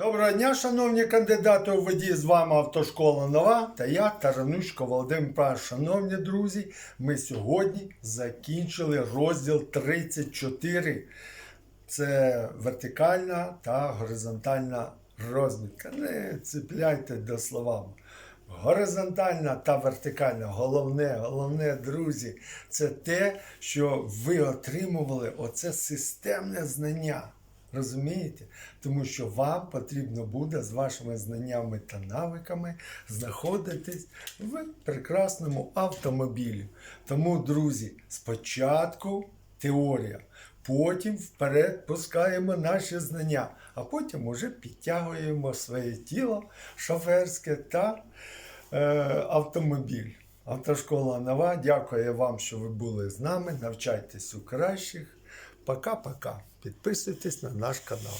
Доброго дня, шановні кандидати у воді. З вами Автошкола Нова та я, Таранучко Володимир Паш. Шановні друзі, ми сьогодні закінчили розділ 34. Це вертикальна та горизонтальна розмітка. Не цепляйте до словами. Горизонтальна та вертикальна. Головне, головне, друзі, це те, що ви отримували оце системне знання. Розумієте? Тому що вам потрібно буде з вашими знаннями та навиками знаходитись в прекрасному автомобілі. Тому, друзі, спочатку теорія, потім вперед пускаємо наші знання, а потім уже підтягуємо своє тіло шоферське та е, автомобіль. Автошкола Нова. Дякую вам, що ви були з нами. Навчайтесь у кращих. Пока-пока. Підписуйтесь на наш канал.